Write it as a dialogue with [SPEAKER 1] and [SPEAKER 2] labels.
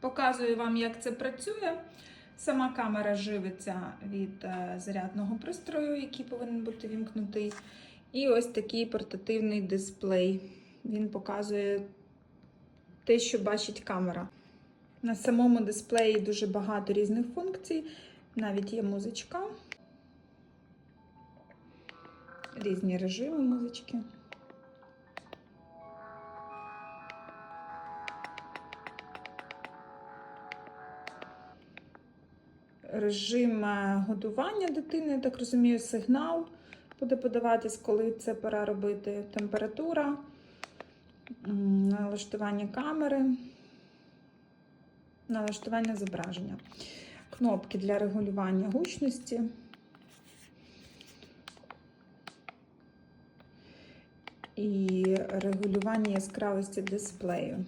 [SPEAKER 1] Показую вам, як це працює. Сама камера живиться від е, зарядного пристрою, який повинен бути вімкнутий. І ось такий портативний дисплей. Він показує те, що бачить камера. На самому дисплеї дуже багато різних функцій. Навіть є музичка. Різні режими музички. Режим е, годування дитини, я так розумію, сигнал буде подаватись, коли це пора робити. Температура, налаштування камери, налаштування зображення. Кнопки для регулювання гучності. І регулювання яскравості дисплею.